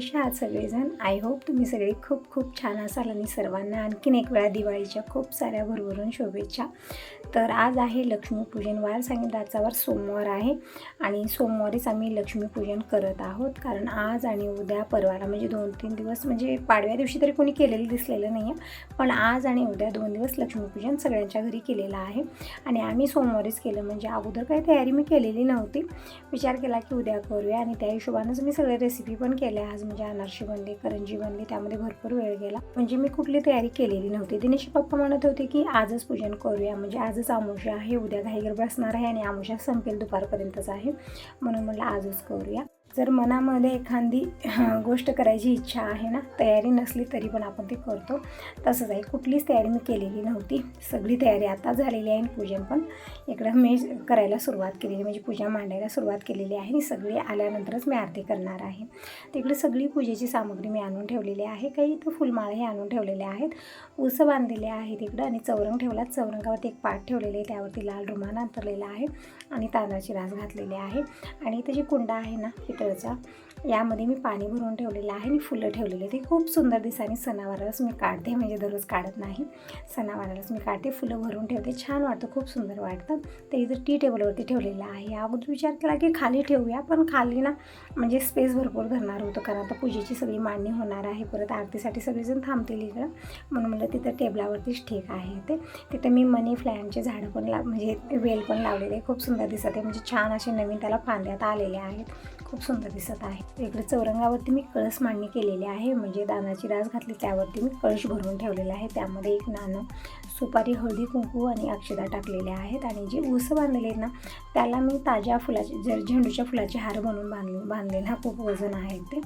कशा आहात सगळेजण? आय होप तुम्ही सगळे खूप खूप छान असाल आणि सर्वांना आणखीन एक वेळा दिवाळीच्या खूप साऱ्या भरभरून शुभेच्छा. तर आज आहे लक्ष्मीपूजन. वार सांगितलं वार सोमवार आहे आणि सोमवारीच आम्ही लक्ष्मीपूजन करत आहोत. कारण आज आणि उद्या परवाला म्हणजे दोन तीन दिवस म्हणजे पाडव्या दिवशी तरी कोणी केलेलं दिसलेलं नाही आहे पण आज आणि उद्या दोन दिवस लक्ष्मीपूजन सगळ्यांच्या घरी केलेलं आहे. आणि आम्ही सोमवारीच केलं म्हणजे अगोदर काही तयारी मी केलेली नव्हती. विचार केला की उद्या करूया आणि त्या हिशोबानंच मी सगळे रेसिपी पण केल्या. आज म्हणजे अनारशी बनली करंजी बनली त्यामध्ये भरपूर वेळ गेला. म्हणजे मी कुठली तयारी केलेली नव्हती. दिनेश पप्पा म्हणत होते की आजच पूजन करूया म्हणजे आज आजच आमोशा आहे उद्या घाई असणार आहे आणि आमोशा संपेल दुपारपर्यंतच आहे. म्हणून म्हटलं आजच करूया. जर मनामध्ये एखादी गोष्ट करायची इच्छा आहे ना तयारी नसली तरी पण आपण ते करतो. तसंच आहे कुठलीच तयारी मी केलेली नव्हती. सगळी तयारी आता झालेली आहे आणि पूजन पण इकडं मी करायला सुरुवात केलेली म्हणजे पूजा मांडायला सुरुवात केलेली आहे आणि सगळी आल्यानंतरच मी आरती करणार आहे. तिकडे सगळी पूजेची सामग्री मी आणून ठेवलेली आहे. काही इथं फुलमाळाही आणून ठेवलेले आहेत. उसं बांधलेले आहे तिकडं आणि चौरंग ठेवला. चौरंगावरती एक पाट ठेवलेले आहे. त्यावरती लाल रुमाल अंतरलेला आहे आणि तांदळाची रास घातलेली आहे. आणि इथे जी कुंडा आहे ना पितळचा यामध्ये मी पाणी भरून ठेवलेलं आहे आणि फुलं ठेवलेली ते खूप सुंदर दिसाने सणावारालाच मी काढते म्हणजे दररोज काढत नाही. सणावारालाच मी काढते फुलं भरून ठेवते. छान वाटतं खूप सुंदर वाटतं. ते इथं टी टेबलवरती ठेवलेलं आहे. अगोदर विचार केला की खाली ठेवूया पण खाली ना म्हणजे स्पेस भरपूर धरणार होतं कारण आता पूजेची सगळी मांडणी होणार आहे. परत आरतीसाठी सगळेजण थांबतील इकडं. म्हणून म्हणलं तिथं टेबलावरतीच ठीक आहे ते. तिथं मी मनी फ्लॅनचे झाडं पण ला म्हणजे वेल पण लावलेले खूप सुंदर दिसत आहे. म्हणजे छान असे नवीन त्याला फांद्यात आलेले आहेत. खूप सुंदर दिसत आहे. इकडे चौरंगावरती मी कळस मांडणी केलेली आहे. म्हणजे दानाची डास घातली त्यावरती मी कळश भरून ठेवलेला आहे. त्यामध्ये एक नाणं सुपारी हळदी कुंकू आणि अक्षदा टाकलेल्या आहेत. आणि जे ऊस बांधलेले आहेत ना त्याला मी ताज्या फुलाचे जर झेंडूच्या फुलाचे हार बनवून बांधले बांधलेले हा खूप वजन आहे ते.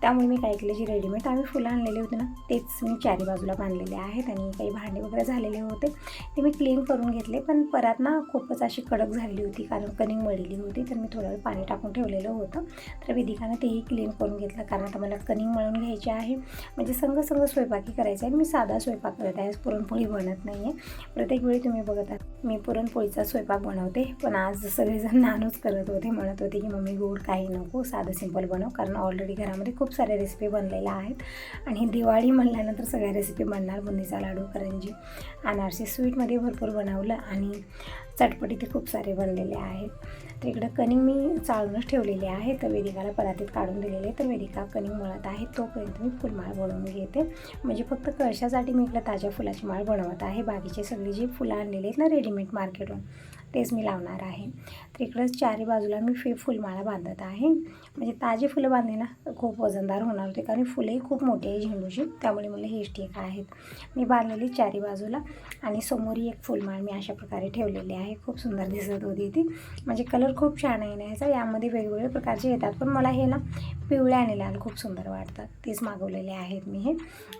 त्यामुळे मी काय केले जे रेडीमेड आम्ही फुलं आणलेले होते ना तेच मी चारी बाजूला बांधलेले आहेत. आणि काही भांडे वगैरे झालेले होते ते मी क्लीन करून घेतले. पण परत ना खूपच अशी कडक झालेली होती कारण कनिंग मळलेली होती तर मी थोडा वेळ पाणी टाकून ठेवलेलं होतं. तर वेदिकानं तेही क्लीन करून घेतलं कारण आता मला कनिंग मळून घ्यायची आहे. म्हणजे संग संग स्वयंपाकी करायचं आहे मी साधा स्वयंपाक करत आहे पुरणपोळी बनत नाही. आहे प्रत्येक वेळी तुम्ही बघत आहात मी पुरणपोळीचा स्वयंपाक बनवते पण आज सगळेजण नानूच करत होते. म्हणत होते की मम्मी गोड काही नको साधं सिंपल बनव. कारण ऑलरेडी घरामध्ये खूप साऱ्या रेसिपी बनलेल्या आहेत. आणि दिवाळी म्हणल्यानंतर सगळ्या रेसिपी बनणार बुंदीचा लाडू करंजी अनारसे स्वीटमध्ये भरपूर बनवलं. आणि चटपटी ते खूप सारे बनलेले आहेत. तर इकडं कणिंग मी चाळूनच ठेवलेली आहे. तर वेदिकाला परातीत काढून दिलेले आहे. तर वेदिका कणिंग मळत आहे. तोपर्यंत मी फुलमाळ बनवून घेते. म्हणजे फक्त कळशासाठी मी इकडं ताज्या फुलाची माळ बनवत आहे. बाकीचे सगळी जी फुलं आणलेली आहेत ना रेडीमेड मार्केटवर तेच मी लावणार आहे. तिकडंच इकडंच चारी बाजूला मी फी फुलमाळा बांधत आहे. म्हणजे ताजी फुलं बांधली ना खूप वजनदार होणार होते. कारण फुलंही खूप मोठी आहे झेंडूची. त्यामुळे मला हेच ठीक आहेत. मी बांधलेली चारी बाजूला आणि समोरही एक फुलमाळ मी अशा प्रकारे ठेवलेली आहे. खूप सुंदर दिसत होती ती. म्हणजे कलर खूप छान आहे ना ह्याचा यामध्ये वेगवेगळे प्रकारचे येतात. पण मला हे ना पिवळ्या आणि लाल खूप सुंदर वाटतात. तेच मागवलेले आहेत मी हे.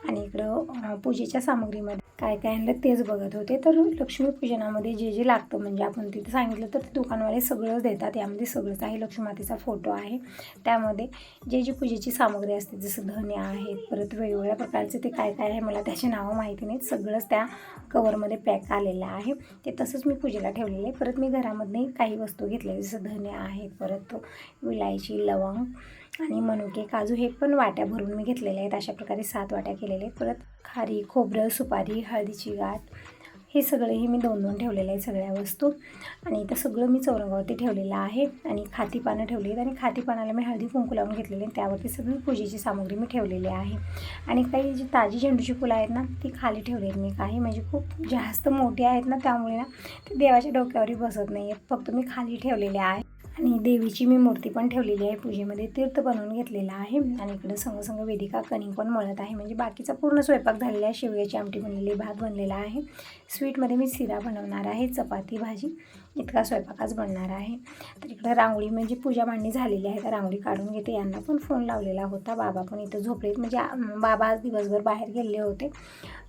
आणि इकडं पूजेच्या सामग्रीमध्ये काय काय आणलं तेच बघत होते. तर लक्ष्मीपूजनामध्ये जे जे लागतं म्हणजे आपण तिथे सांगितलं तर ते दुकानवाले सगळंच देतात. यामध्ये सगळंच आहे. लक्ष्मीमातेचा फोटो आहे. त्यामध्ये जे जी पूजेची सामग्री असते जसं धने आहेत परत वेगवेगळ्या प्रकारचे ते काय काय आहे मला त्याचे नावं माहिती नाहीत. सगळंच त्या कवरमध्ये पॅक आलेलं आहे. ते तसंच मी पूजेला ठेवलेलं आहे. परत मी घरामधनंही काही वस्तू घेतल्या जसं धने आहेत परत विलायची लवंग आणि मनुके काजू हे पण वाट्या भरून मी घेतलेल्या आहेत. अशा प्रकारे सात वाट्या केलेल्या आहेत. परत खारी खोबरं सुपारी हळदीची गाठ हे सगळंही मी दोन दोन ठेवलेलं आहे सगळ्या वस्तू. आणि इथं सगळं मी चौरंगावरती ठेवलेलं आहे. आणि खाती पानं ठेवली आहेत. आणि खाती पानाला मी हळदी कुंकू लावून घेतलेली आहे त्यावरती सगळी पूजेची सामग्री मी ठेवलेली आहे. आणि काही जी ताजी झेंडूची फुलं आहेत ना ती खाली ठेवली आहेत मी काही. म्हणजे खूप जास्त मोठी आहेत ना त्यामुळे ना ते देवाच्या डोक्यावरही बसत नाही आहेत फक्त मी खाली ठेवलेले आहे आणि देवीची मी मूर्ती पण ठेवलेली आहे. पूजेमध्ये तीर्थ बनवून घेतलेला आहे. आणि इकडं संग संग वेदिका कणिक पण मळत आहे. म्हणजे बाकीचा पूर्ण स्वयंपाक झालेला आहे. शेवयाची आमटी बनलेली भात बनलेला आहे. स्वीटमध्ये मी शिरा बनवणार आहे. चपाती भाजी इतका स्वयंपाक आज बनणार आहे. तर इकडं रांगोळी म्हणजे पूजा मांडणी झालेली आहे. तर रांगोळी काढून घेते. यांना पण फोन लावलेला होता. बाबा पण इथं झोपलेत. म्हणजे बाबा आज दिवसभर बाहेर गेलेले होते.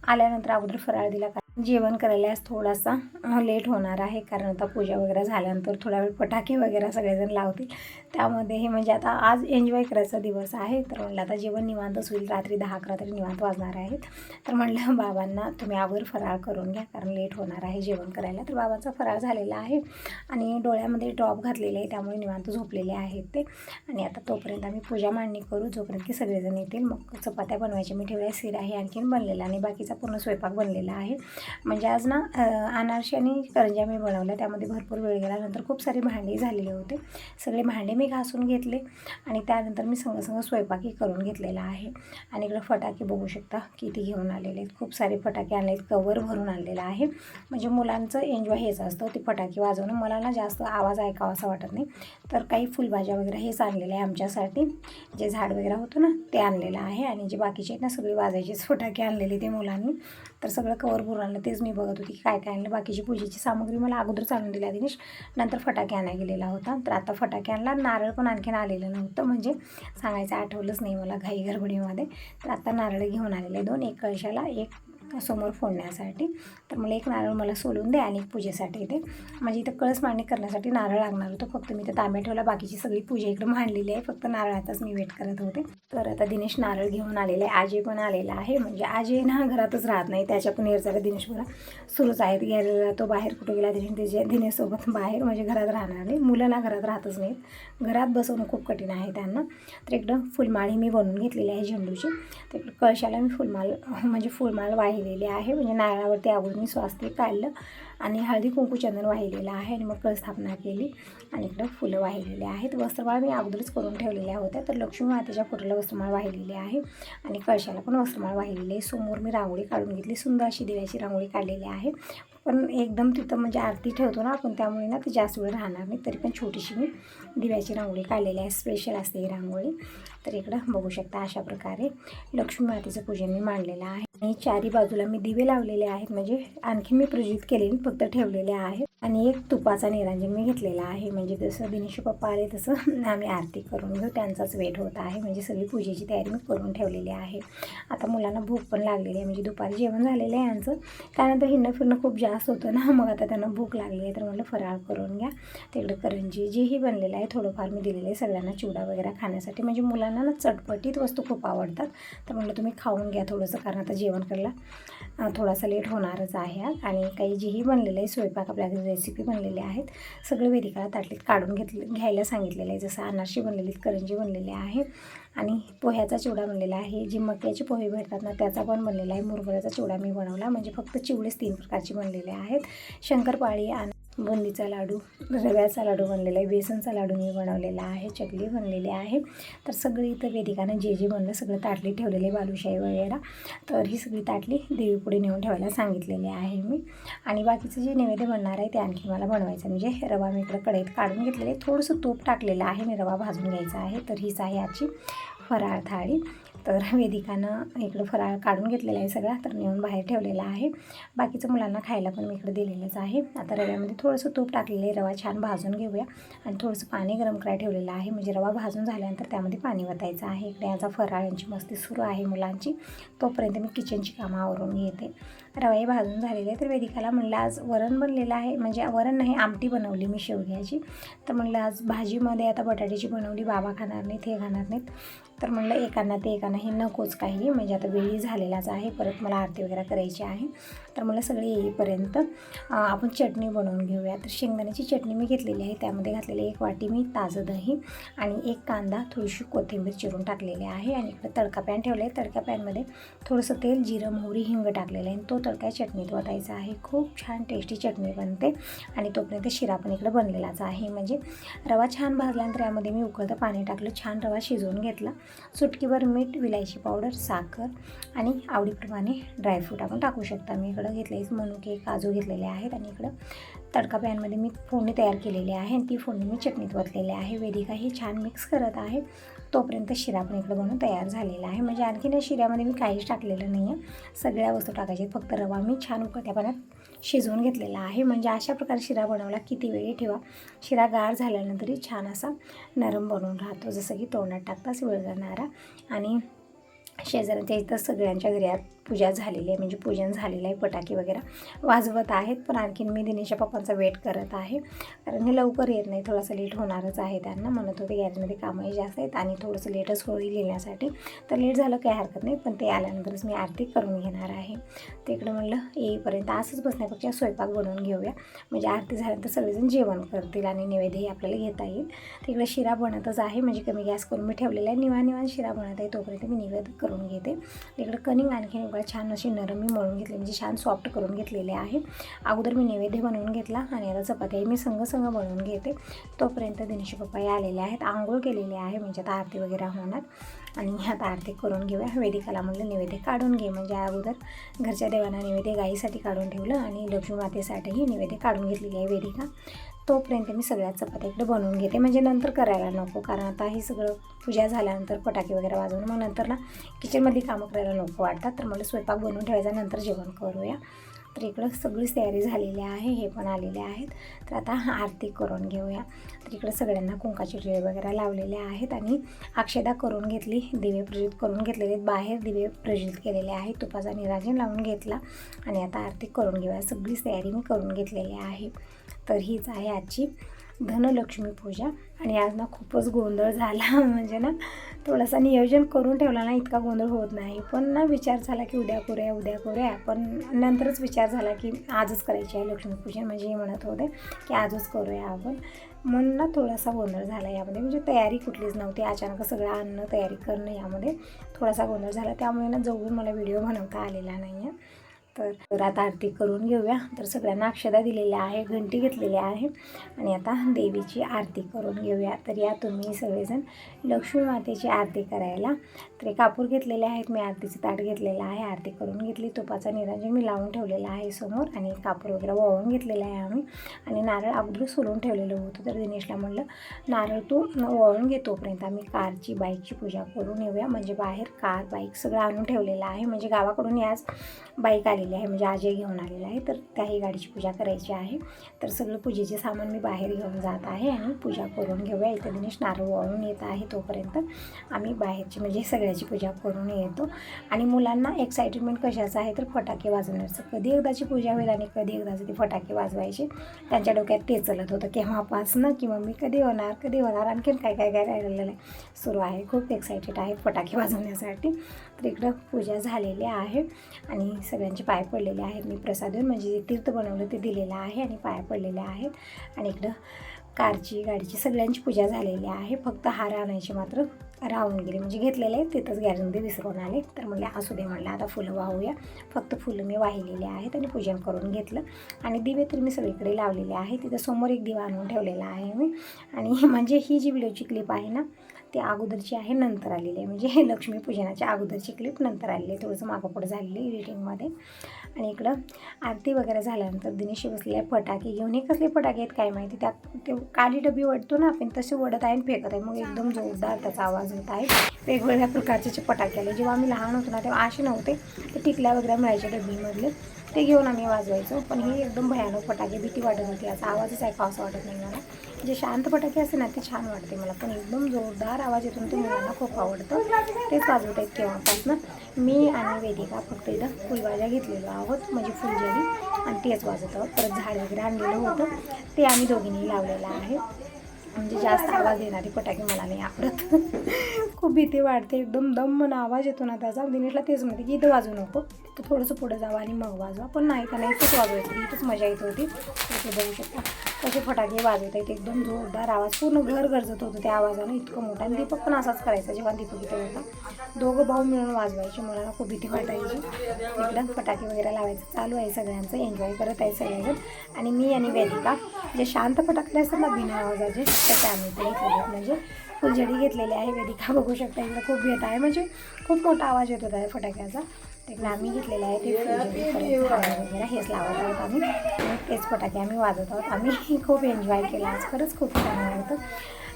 आल्यानंतर अगोदर फराळ दिला जेवण करायला आज थोडासा लेट होणार आहे. कारण आता पूजा वगैरे झाल्यानंतर थोडा वेळ फटाके वगैरे सगळेजण लावतील. त्यामध्ये हे म्हणजे आता आज एन्जॉय करायचा दिवस आहे. तर म्हणलं आता जेवण निवांतच होईल. रात्री दहा अकरा तरी निवांत वाजणार आहेत. तर म्हणलं बाबांना तुम्ही आवर फराळ करून घ्या. कारण लेट होणार आहे जेवण करायला. तर बाबांचा फराळ झालेला आहे. आणि डोळ्यामध्ये ड्रॉप घातलेले आहे. त्यामुळे निवांत झोपलेले आहेत ते. आणि आता तोपर्यंत आम्ही पूजा मांडणी करू. जोपर्यंत की सगळेजण येतील. मग चपात्या बनवायच्या. मी ठेवल्या सीर आहे आणखीन बनलेला. आणि बाकीचा पूर्ण स्वयंपाक बनलेला आहे. म्हणजे आज ना अनारशी अनारसे आणि करंज्या मी बनवल्या. त्यामध्ये भरपूर वेळ गेला. नंतर खूप सारे भांडे झालेले होते. सगळे भांडे मी घासून घेतले आणि त्यानंतर मी संग संग स्वयंपाकही करून घेतलेला आहे. आणि इकडं फटाके बघू शकता किती घेऊन आलेले आहेत. खूप सारे फटाके आणले आहेत. कवर भरून आणलेलं आहे. म्हणजे मुलांचं एन्जॉय हेच असतं ते फटाके वाजवणं. मला ना जास्त आवाज ऐकावा असं वाटत नाही. तर काही फुलभाज्या वगैरे हेच आणलेलं आहे आमच्यासाठी. जे झाड वगैरे होतं ना ते आणलेलं आहे. आणि जे बाकीचे आहेत ना सगळे वाजायचेच फटाके आणलेले ते मुलांनी. तर सगळं कवर भरून आणलं तेच मी बघत होती की काय काय आणलं. बाकीची पूजेची सामग्री मला अगोदरच आणून दिल्या दिनेश नंतर फटाके आणायला गेलेला होता. तर आता फटाके आणला. नारळ पण आणखीन आलेलं नव्हतं. म्हणजे सांगायचं आठवलंच नाही मला घाई गडबडीमध्ये. तर आता नारळ घेऊन आलेले दोन. एक कळशाला एक समोर फोडण्यासाठी. तर मला एक नारळ मला सोलून दे आणि एक पूजेसाठी ते म्हणजे इथं कळस मांडणी करण्यासाठी नारळ लागणार होतं. फक्त मी तर तांब्या ठेवला बाकीची सगळी पूजा इकडे मांडलेली आहे. फक्त नारळाचाच मी वेट करत होते. तर आता दिनेश नारळ घेऊन आलेले आहे. आजी पण आलेला आहे. म्हणजे आजी ना घरातच राहत नाही. त्याच्या पण येरचाला दिनेश बघा सुरूच आहेत. गेलेला तो बाहेर कुठे गेला दिनेश त्याच्या दिनेशसोबत बाहेर म्हणजे घरात राहणार नाही. मुलं ना घरात राहतच नाहीत. घरात बसवणं खूप कठीण आहे त्यांना. तर इकडं फुलमाळी मी बनवून घेतलेली आहे झेंडूची. तर इकडं कळशाला मी फुलमाळ म्हणजे फुलमाळ वाहिलेले आहे. म्हणजे नारळावरती अगोदर मी स्वास्तिक काढलं आणि हळदी कुंकू चंदन वाहिलेलं आहे आणि मग कळस्थापना केली आणि इकडं फुलं वाहिलेली आहेत. वस्त्रमाळ मी अगोदरच करून ठेवलेल्या होत्या तर लक्ष्मी मातेच्या फोटोला वस्त्रमाळ वाहिलेली आहे आणि कळशाला पण वस्त्रमाळ वाहिलेली आहे. समोर मी रांगोळी काढून घेतली सुंदर अशी दिव्याची रांगोळी काढलेली आहे. पण एकदम तिथं म्हणजे आरती ठेवतो ना आपण त्यामुळे ना ती जास्त वेळ राहणार नाही. तरी पण छोटीशी मी दिव्याची रांगोळी काढलेली आहे स्पेशल असते ही रांगोळी. तर इकडं बघू शकता अशा प्रकारे लक्ष्मी मातेचं पूजन मी मांडलेलं आहे. आणि चारी बाजूला मी दिवे लावलेले आहेत. म्हणजे आणखी मी प्रज्वलित केलेले फक्त ठेवलेले आहेत. आणि एक तुपाचा निरांजन मी घेतलेला आहे म्हणजे जसं दिनेश पप्पा आले तसं आम्ही आरती करून घेऊ. त्यांचाच वेट होत आहे. म्हणजे सगळी पूजेची तयारी मी करून ठेवलेली आहे. आता मुलांना भूक पण लागलेली आहे. म्हणजे दुपारी जेवण झालेलं आहे यांचं. त्यानंतर हिंडणं फिरणं खूप जास्त होतं ना. मग आता त्यांना भूक लागली आहे. तर म्हटलं फराळ करून घ्या. तिकडे करंजी जेही बनलेलं आहे. थोडंफार मी दिलेलं आहे सगळ्यांना चिवडा वगैरे खाण्यासाठी. म्हणजे मुलांना ना चटपटीत वस्तू खूप आवडतात. तर म्हटलं तुम्ही खाऊन घ्या थोडंसं कारण आता जेवण करायला थोडासा लेट होणारच आहे. आणि काही जेही बनलेलं आहे स्वयंपाक आपल्या रेसिपी बनलेल्या आहेत. सगळं वेदिकाला ताटलीत काढून घेतले घ्यायला सांगितलेलं आहे. जसं अनारशी बनलेली करंजी बनलेली आहे. आणि पोह्याचा चिवडा बनलेला आहे. जी मक्याचे पोहे भेटतात ना त्याचा पण बनलेला आहे. मुरमुऱ्याचा चिवडा मी बनवला. म्हणजे फक्त चिवडेच तीन प्रकारचे बनलेले आहेत. शंकरपाळी आणि बुंदीचा लाडू रव्याचा लाडू बनलेला आहे बेसनचा लाडू मी बनवलेला आहे चकली बनलेली आहे. तर सगळी इथं वेदिकानं जे जे बनलं सगळं ताटली ठेवलेले बालुशाही वगैरे. तर ही सगळी ताटली देवीपुढे नेऊन ठेवायला सांगितलेली आहे मी. आणि बाकीचं जे नैवेद्य बनणार आहे ते आणखी मला बनवायचं म्हणजे रवा मी इकडं कढईत काढून घेतलेले थोडंसं तूप टाकलेलं आहे. मी रवा भाजून घ्यायचा आहे. तर हीच आहे आजची फराळ थाळी. तर वेदिकानं इकडं फराळ काढून घेतलेला आहे सगळा तर नेऊन बाहेर ठेवलेला आहे. बाकीचं मुलांना खायला पण मी इकडे दिलेलंच आहे. आता रव्यामध्ये थोडंसं तूप टाकलेलं आहे रवा छान भाजून घेऊया. आणि थोडंसं पाणी गरम करायला ठेवलेलं आहे. म्हणजे रवा भाजून झाल्यानंतर त्यामध्ये पाणी वतायचं आहे. इकडे याचा फराळ यांची मस्ती सुरू आहे मुलांची. तोपर्यंत मी किचनची कामं आवरून घेते. रवाही भाजून झालेली आहे तर वेदिकाला म्हणलं आज वरण बनलेलं आहे. म्हणजे वरण नाही आमटी बनवली मी शेवग्याची. तर म्हणलं आज भाजीमध्ये आता बटाट्याची बनवली बाबा खाणार नाहीत हे खाणार नाहीत. तर म्हणलं एकांना ते एकांना हे नकोच काही. म्हणजे आता वेळी झालेलाच आहे. परत मला आरती वगैरे करायची आहे. तर मला सगळे येईपर्यंत आपण चटणी बनवून घेऊया. तर शेंगदाण्याची चटणी मी घेतलेली आहे. त्यामध्ये घातलेली एक वाटी मी ताजं दही आणि एक कांदा थोडीशी कोथिंबीर चिरून टाकलेली आहे. आणि इकडे तडका पॅन ठेवले आहे तडका पॅनमध्ये थोडंसं तेल जिरं मोहरी हिंग टाकलेलं आहे. आणि तो तडका चटणीत वाटायचा आहे. खूप छान टेस्टी चटणी बनते. आणि तोपर्यंत शिरा पण इकडे बनलेलाच आहे. म्हणजे रवा छान भाजल्यानंतर यामध्ये मी उकळतं पाणी टाकलं. छान रवा शिजवून घेतला. सुटकीवर मीठ विलायची पावडर साखर आणि आवडीप्रमाणे ड्रायफ्रूट आपण टाकू शकता. मी इकडं घेतले मनुके काजू घेतलेले आहेत आणि इकडं तडका पॅनमध्ये मी फोडणी तयार केलेली आहे आणि ती फोडणी मी चटणीत वतलेली आहे. वेदिका ही छान मिक्स करत आहे. तोपर्यंत शिरा पण इकडं बनवून तयार झालेला आहे. म्हणजे आणखीन या शिऱ्यामध्ये मी काहीच टाकलेलं नाही आहे सगळ्या वस्तू टाकायच्या आहेत. फक्त रवा मी छान उकळत्या पाण्यात शिजवून घेतलेला आहे. म्हणजे अशा प्रकारे शिरा बनवला. किती वेळी ठेवा. शिरा गार झाल्यानंतरही छान असा नरम बनवून राहतो. जसं की तोंडात टाकताच विळगणारा आणि शेजाऱ्यांच्या इथं सगळ्यांच्या घरी पूजा झालेली आहे म्हणजे पूजन झालेलं आहे फटाके वगैरे वाजवत आहेत पण आणखीन मी दिनेशच्या पप्पांचा वेट करत आहे. कारण हे लवकर येत नाही थोडासा लेट होणारच आहे त्यांना. म्हणत होते गॅरेजमध्ये कामही जास्त आहेत आणि थोडंसं लेटच होईल येण्यासाठी. तर लेट झालं काही हरकत नाही पण ते आल्यानंतरच मी आरती करून घेणार आहे. तिकडं म्हणलं येईपर्यंत असंच बसण्यापेक्षा स्वयंपाक बनवून घेऊया. म्हणजे आरती झाल्यानंतर सगळेजण जेवण करतील आणि नैवेद्यही आपल्याला घेता येईल. तिकडे शिरा बनतच आहे म्हणजे कमी गॅस करून मी ठेवलेला आहे. निवाण निवान शिरा बनत आहे तोपर्यंत मी निवेद करून घेते. तिकडे कनिंग आणखीन छान अशी नरम मी मळून घेतली म्हणजे छान सॉफ्ट करून घेतलेले आहे. अगोदर मी नैवेद्य बनवून घेतला आणि आता चपात्याही मी संग संग बनवून घेते. तोपर्यंत दिनेश पप्पा आलेले आहेत आंघोळ केलेले आहे म्हणजे आता आरती वगैरे होणार. आणि आता आरती करून घेऊया वेदिकाला म्हणलं नैवेद्य काढून घे. म्हणजे अगोदर घरच्या देवांना नैवेद्य गाईसाठी काढून ठेवलं आणि लक्ष्मी मातेसाठीही नैवेद्य काढून घेतलेली आहे वेदिका. तोपर्यंत मी सगळ्या चपात्या इकडे बनवून घेते. म्हणजे नंतर करायला नको कारण आता हे सगळं पूजा झाल्यानंतर फटाके वगैरे वाजवून मग नंतर ना किचनमधली कामं करायला नको वाटतात. तर मला स्वयंपाक बनवून ठेवायचा नंतर जेवण करूया. तर इकडं सगळीच तयारी झालेली आहे हे पण आलेले आहेत. तर आता आरती करून घेऊया. तर इकडं सगळ्यांना कुंकाचे टिळे वगैरे लावलेले आहेत आणि अक्षदा करून घेतली दिवे प्रज्वलित करून घेतलेले आहेत. बाहेर दिवे प्रज्वलित केलेले आहेत तुपाचा निराजन लावून घेतला. आणि आता आरती करून घेऊया सगळीच तयारी मी करून घेतलेली आहे. तर हीच आहे आजची धनलक्ष्मी पूजा. आणि आज ना खूपच गोंधळ झाला म्हणजे ना थोडासा नियोजन करून ठेवला ना इतका गोंधळ होत नाही. पण ना विचार झाला की उद्या करूया उद्या करूया. पण नंतरच विचार झाला की आजच करायची आहे लक्ष्मीपूजन म्हणजे हे म्हणत होते की आजच करूया आपण. म्हणून ना थोडासा गोंधळ झाला यामध्ये. म्हणजे तयारी कुठलीच नव्हती. अचानक सगळं आणणं तयारी करणं यामध्ये थोडासा गोंधळ झाला. त्यामुळे ना जवळून मला व्हिडिओ बनवता आलेला नाही आहे तर तर आता आरती करून घेऊया. तर सगळ्यांना अक्षदा दिलेल्या आहे घंटी घेतलेली आहे आणि आता देवीची आरती करून घेऊया. तर या तुम्ही सगळेजण लक्ष्मी मातेची आरती करायला. तर कापूर घेतलेले आहेत. मी आरतीचं ताट घेतलेलं आहे. आरती करून घेतली. तुपाचा निरांजन मी लावून ठेवलेला आहे समोर. आणि कापूर वगैरे वाळून घेतलेला आहे आम्ही. आणि नारळ अगोदर सोलून ठेवलेलं होतं. तर दिनेशला म्हणलं नारळ तू वळून घेतोपर्यंत आम्ही कारची बाईकची पूजा करून येऊया. म्हणजे बाहेर कार बाईक सगळं आणून ठेवलेलं आहे. म्हणजे गावाकडून याच बाईक आली आलेली आहे म्हणजे आजही घेऊन आलेला आहे तर त्याही गाडीची पूजा करायची आहे. तर सगळं पूजेचे सामान मी बाहेर घेऊन जात आहे आणि पूजा करून घेऊया. इथे दिनेश नारळ वळून येत आहे तोपर्यंत आम्ही बाहेरची म्हणजे सगळ्याची पूजा करून येतो. आणि मुलांना एक्साइटमेंट कशाचं आहे तर फटाके वाजवण्याचं. कधी एकदाची पूजा होईल आणि कधी एकदाचं ते फटाके वाजवायचे त्यांच्या डोक्यात ते चलत होतं. केव्हापासनं की मम्मी कधी होणार कधी होणार आणखीन काय काय काय राहिलेलं आहे? सुरू आहे खूप एक्सायटेड आहे फटाके वाजवण्यासाठी. तर इकडं पूजा झालेली आहे आणि सगळ्यांचे पाय पडलेले आहेत. मी प्रसाद म्हणजे जे तीर्थ बनवलं ते दिलेलं आहे आणि पाया पडलेले आहेत. आणि इकडं कारची गाडीची सगळ्यांची पूजा झालेली आहे. फक्त हार आणायची मात्र राहून गेली. म्हणजे घेतलेले आहेत तिथंच गॅरेजमध्ये विसरून आले. तर म्हणले असू दे म्हणलं आता फुलं वाहूया. फक्त फुलं मी वाहिलेली आहेत आणि पूजन करून घेतलं. आणि दिवे तर मी सगळीकडे लावलेले आहे तिथं समोर एक दिवा आणून ठेवलेला आहे मी. आणि म्हणजे ही जी व्हिडिओची क्लिप आहे ना ती अगोदरची आहे नंतर आलेली आहे. म्हणजे हे लक्ष्मीपूजनाच्या अगोदरची क्लिप नंतर आलेली आहे. थोडंसं मागोपुढं झालेली एडिटिंगमध्ये आणि इकडं आरती वगैरे झाल्यानंतर दिनेशी बसलेले फटाके घेऊन. हे कसले फटाके आहेत काय माहिती? त्यात ते काली डबी वडतो ना आपण तसे वडत आहे आणि फेकत आहे. मग एकदम जोरदार त्याचा आवाज होत आहे. वेगवेगळ्या प्रकारचे जे फटाके आले. जेव्हा आम्ही लहान होतो ना तेव्हा असे नव्हते. ते टिकल्या वगैरे मिळायचे डबीमधले ते घेऊन आम्ही वाजवायचो. पण हे एकदम भयानक फटाके भीती वाटत होती. याचा आवाजच ऐकावा असं वाटत नाही मला. जे शांत फटाके असते ना ते छान वाटते मला. पण एकदम जोरदार आवाज येतो ते मुलांना खूप आवडतं. तेच वाजवत आहेत केव्हापासनं. मी आणि वेदिका फक्त इथं फुलभाज्या घेतलेलो आहोत म्हणजे फुलझडी. आणि तेच वाजवत आहोत. परत झाड वगैरे आणलेलं होतं. ते आम्ही दोघींनी लावलेलं आहे. म्हणजे जास्त आवाज देणारे फटाके मला नाही आवडत. खूप भीती वाटते एकदम दम मन आवाज येतो ना त्याचा. दिनेशला तेच म्हणते की इथं वाजू नको. तर थोडंसं पुढं जावं आणि मग वाजवा. पण नाही तर नाही इथंच वाजवायचं इथंच मजा येत होती. तसे बघू शकता. कसे फटाके वाजवत आहेत एकदम जोरदार आवाज. पूर्ण घर गरजत होतं त्या आवाजानं. इतकं मोठा. आणि दीपक पण असाच करायचा जेव्हा दीपक इथे होता. दोघं भाऊ मिळून वाजवायचे. मुलांना खूप भीती वाटायची. एकदम फटाके वगैरे लावायचं. चालू आहे सगळ्यांचं. एन्जॉय करत आहे सगळेजण. आणि मी आणि वेदिका जे शांत फटाकले असतात ना बिना आवाजाचे त्याच्या आम्ही ते म्हणजे फुलझडी घेतलेली आहे वेदिका बघू शकता इकडं खूप येत आहे. म्हणजे खूप मोठा आवाज येत होता आहे फटाक्याचा. तिकडे आम्ही घेतलेलं आहे ते वगैरे हेच लावत आहोत आम्ही. तेच फटाके आम्ही वाजवत आहोत. आम्ही खूप एन्जॉय केला आज. खरंच खूप छान होतं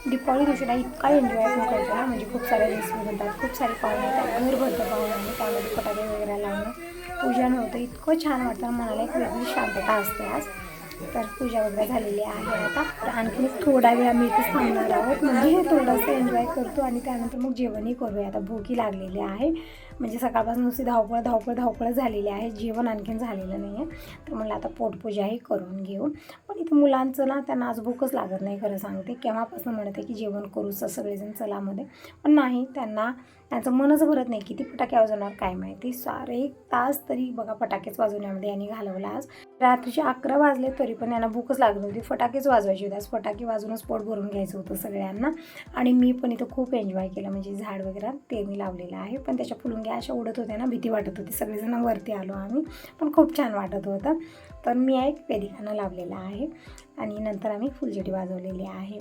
दीपावली दिवशीला इतका एन्जॉय करतो ना. म्हणजे खूप सारे रेसिपी बनतात खूप सारे पाहुणे येतात. घर भरतं पाहुणे त्यामध्ये फटाके वगैरे लावणं. पूजन होतं इतकं छान वाटतं. मनाला एक वेगळी शांतता असते आज. तर पूजा वगैरे झालेली आहे आता. तर आणखी थोडा वेळ आम्ही इथे थांबणार आहोत. म्हणजे हे थोडंसं एन्जॉय करतो आणि त्यानंतर मग जेवणही करूया. आता भूकी लागलेली आहे. म्हणजे सकाळपासून नुसती धावपळ धावपळ धावपळ झालेली आहे. जेवण आणखीन झालेलं नाही आहे तर मला आता पोटपूजाही करून घेऊ. पण इथे मुलांचं ना त्यांना आज भूकच लागत नाही खरं सांगते. केव्हापासून म्हणते की जेवण करूच सगळेजण चलामध्ये. पण नाही त्यांना त्यांचं मनच भरत नाही किती फटाके वाजवणार काय माहिती. सारे एक तास तरी बघा फटाकेच वाजवण्यामध्ये यांनी घालवला आज. रात्रीचे अकरा वाजले तरी पण यांना भूकच लागत होती. फटाकेच वाजवायची होती. आज फटाके वाजवूनच पोट भरून घ्यायचं होतं सगळ्यांना. आणि मी पण इथं खूप एन्जॉय केलं. म्हणजे झाड वगैरे ते मी लावलेलं आहे. पण त्याच्या फुलुंग्या अशा उडत होत्या ना भीती वाटत होती. सगळेजण वरती आलो आम्ही. पण खूप छान वाटत होतं. तर मी एक वेदिकानं लावलेला आहे आणि नंतर आम्ही फुलझडी वाजवलेली आहे.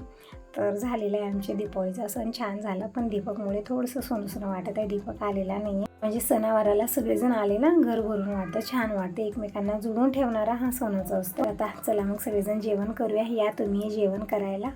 तर झालेलं आहे आमचे दीपावलीचा सण छान झाला पण दीपकमुळे थोडंसं सोनं वाटत आहे. दीपक आलेला नाही आहे म्हणजे सणावाराला सगळेजण आले ना घर भरून वाटतं छान वाटतं. एकमेकांना जुळून ठेवणारा हा सणाचा असतो. आता चला मग सगळेजण जेवण करूया. या तुम्ही जेवण करायला.